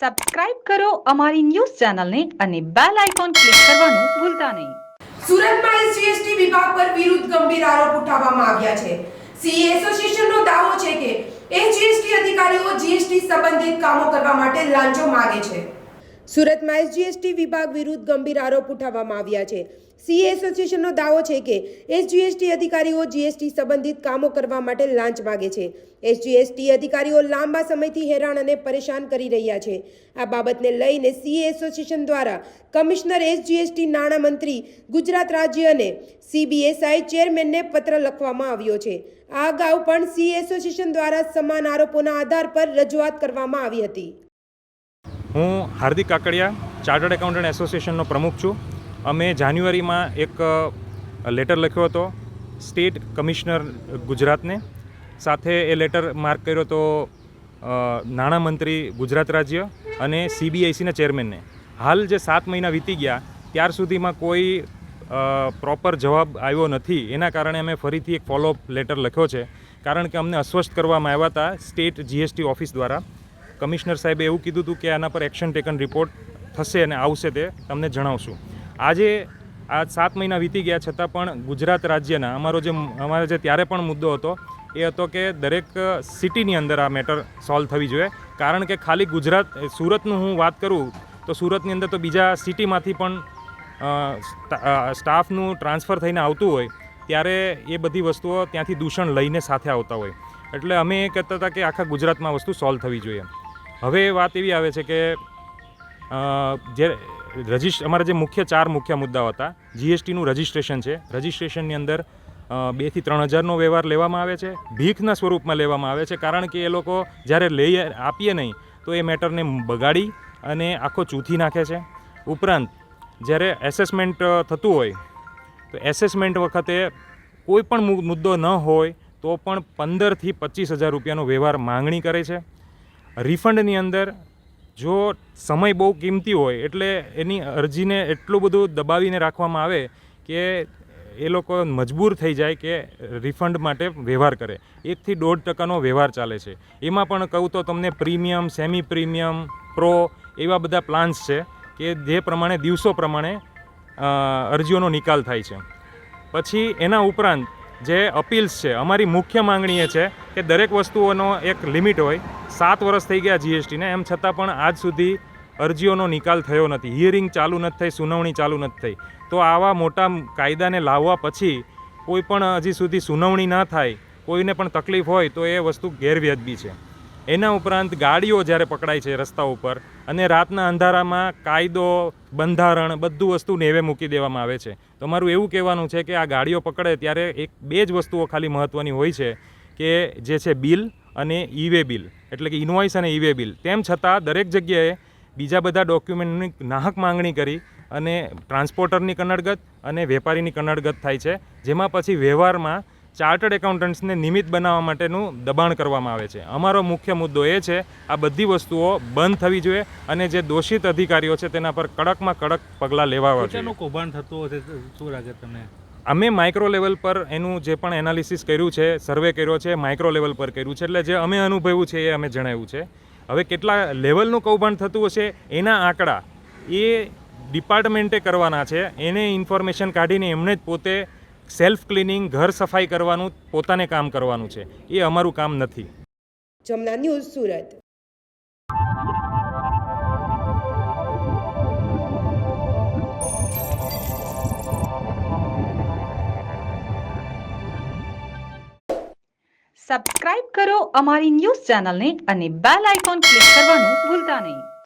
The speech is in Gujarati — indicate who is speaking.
Speaker 1: સબસ્ક્રાઇબ કરો અમારી ન્યૂઝ ચેનલને અને બેલ આઇકોન ક્લિક કરવાનું ભૂલતા નહીં.
Speaker 2: સુરતમાં એસજીએસટી વિભાગ પર વિરુદ્ધ ગંભીર આરોપ ઉઠાવવામાં આવ્યા છે. સીએ એસોસિએશનનો દાવો છે કે એસજીએસટી અધિકારીઓ જીએસટી સંબંધિત કામો કરવા માટે લાંચો માગે છે. સુરતમાં એસજીએસટી વિભાગ વિરુદ્ધ ગંભીર આરોપ ઉઠાવવામાં આવ્યા છે. સીએ એસોસિએશનનો દાવો છે કે એસજીએસટી અધિકારીઓ જીએસટી સંબંધિત કામો કરવા માટે લાંચ માગે છે. એસજીએસટી અધિકારીઓ લાંબા સમયથી હેરાન અને પરેશાન કરી રહ્યા છે. આ બાબતને લઈને સીએ એસોસિએશન દ્વારા કમિશનર એસજીએસટી નાણામંત્રી ગુજરાત રાજ્ય અને સીબીએસઆઈ ચેરમેનને પત્ર લખવામાં આવ્યો છે. આ અગાઉ પણ સી એસોસિએશન દ્વારા સમાન આરોપોના આધાર પર રજૂઆત કરવામાં આવી હતી.
Speaker 3: હું હાર્દિક કાકડિયા, ચાર્ટર્ડ એકાઉન્ટન્ટ એસોસિએશનનો પ્રમુખ છું. અમે જાન્યુઆરીમાં એક લેટર લખ્યો હતો સ્ટેટ કમિશનર ગુજરાતને. સાથે એ લેટર માર્ક કર્યો હતો નાણામંત્રી ગુજરાત રાજ્ય અને સીબીઆઈસીના ચેરમેનને હાલ જે સાત મહિના વીતી ગયા, ત્યાર સુધીમાં કોઈ પ્રોપર જવાબ આવ્યો નથી. એના કારણે અમે ફરીથી એક ફોલોઅપ લેટર લખ્યો છે. કારણ કે અમને અસ્વસ્થ કરવામાં આવ્યા હતા સ્ટેટ જીએસટી ઓફિસ દ્વારા. કમિશનર સાહેબે એવું કીધું હતું કે આના પર એક્શન ટેકન રિપોર્ટ થશે અને આવશે તે તમને જણાવશું. આજે આ સાત મહિના વીતી ગયા છતાં પણ ગુજરાત રાજ્યના અમારો જે અમારો જે ત્યારે પણ મુદ્દો હતો, એ હતો કે દરેક સિટીની અંદર આ મેટર સોલ્વ થવી જોઈએ. કારણ કે ખાલી ગુજરાત સુરતનું હું વાત કરું, તો સુરતની અંદર તો બીજા સિટીમાંથી પણ સ્ટાફનું ટ્રાન્સફર થઈને આવતું હોય, ત્યારે એ બધી વસ્તુઓ ત્યાંથી દૂષણ લઈને સાથે આવતા હોય. એટલે અમે એ કહેતા હતા કે આખા ગુજરાતમાં વસ્તુ સોલ્વ થવી જોઈએ. હવે વાત એવી આવે છે કે જે રજિસ્ટ અમારા જે મુખ્ય ચાર મુખ્ય મુદ્દાઓ હતા જીએસટીનું રજિસ્ટ્રેશન છે. રજિસ્ટ્રેશનની અંદર બેથી ત્રણ હજારનો વ્યવહાર લેવામાં આવે છે. ભીખના સ્વરૂપમાં લેવામાં આવે છે, કારણ કે એ લોકો જ્યારે લઈ આપીએ નહીં, તો એ મેટરને બગાડી અને આખો ચૂથી નાખે છે. ઉપરાંત, જ્યારે એસેસમેન્ટ થતું હોય, તો એસેસમેન્ટ વખતે કોઈ પણ મુદ્દો ન હોય, તો પણ પંદરથી પચીસ હજાર રૂપિયાનો વ્યવહાર માંગણી કરે છે. રિફંડની અંદર જો સમય બહુ કિંમતી હોય એટલે એની અરજીને એટલું બધું દબાવીને રાખવામાં આવે કે એ લોકો મજબૂર થઈ જાય કે રિફંડ માટે વ્યવહાર કરે. એકથી દોઢ ટકાનો વ્યવહાર ચાલે છે. એમાં પણ કહું તો તમને પ્રીમિયમ સેમી પ્રીમિયમ પ્રો એવા બધા પ્લાન્સ છે કે જે પ્રમાણે, દિવસો પ્રમાણે અરજીઓનો નિકાલ થાય છે. પછી એના ઉપરાંત જે અપીલ્સ છે, અમારી મુખ્ય માંગણી એ છે કે દરેક વસ્તુઓનો એક લિમિટ હોય. સાત વર્ષ થઈ ગયા જીએસટીને, એમ છતાં પણ આજ સુધી અરજીઓનો નિકાલ થયો નથી. હિયરિંગ ચાલુ નથી થઈ, સુનાવણી ચાલુ નથી થઈ. તો આવા મોટા કાયદાને લાવવા પછી કોઈ પણ હજી સુધી સુનાવણી ના થાય, કોઈને પણ તકલીફ હોય તો એ વસ્તુ ગેરવ્યાજબી છે. એના ઉપરાંત ગાડીઓ જ્યારે પકડાય છે રસ્તા ઉપર અને રાતના અંધારામાં કાયદો, બંધારણ બધું વસ્તુ નેવે મૂકી દેવામાં આવે છે. તો મારું એવું કહેવાનું છે કે આ ગાડીઓ પકડે ત્યારે એક બે જ વસ્તુઓ ખાલી મહત્ત્વની હોય છે કે જે છે બિલ અને ઈવે બિલ, એટલે કે ઇનવોઇસ અને ઈવે બિલ. તેમ છતાં દરેક જગ્યાએ બીજા બધા ડોક્યુમેન્ટની નાહક માંગણી કરી અને ટ્રાન્સપોર્ટરની કનડગત અને વેપારીની કનડગત થાય છે. જેમાં પછી વ્યવહારમાં ચાર્ટર્ડ એકાઉન્ટન્ટ્સને નિમિત્ત બનાવવા માટેનું દબાણ કરવામાં આવે છે. અમારો મુખ્ય મુદ્દો એ છે આ બધી વસ્તુઓ બંધ થવી જોઈએ અને જે દોષિત અધિકારીઓ છે તેના પર કડકમાં કડક પગલાં લેવા જોઈએ.
Speaker 4: કૌભાંડ થતું હશે શું લાગે તમને?
Speaker 3: અમે માઇક્રો લેવલ પર એનું જે પણ એનાલિસિસ કર્યું છે સર્વે કર્યો છે માઇક્રો લેવલ પર કર્યું છે એટલે જે અમે અનુભવ્યું છે એ અમે જણાવ્યું છે. હવે કેટલા લેવલનું કૌભાંડ થતું હશે એના આંકડા એ ડિપાર્ટમેન્ટે કરવાના છે. એને ઇન્ફોર્મેશન કાઢીને એમણે જ પોતે સેલ્ફ ક્લિનિંગ ઘર સફાઈ કરવાનું પોતાને કામ કરવાનું છે. એ અમારું કામ નથી.
Speaker 2: જમના ન્યૂઝ સુરત.
Speaker 1: સબસ્ક્રાઇબ કરો અમારી ન્યૂઝ ચેનલને અને બેલ આઇકોન ક્લિક કરવાનું ભૂલતા નહીં.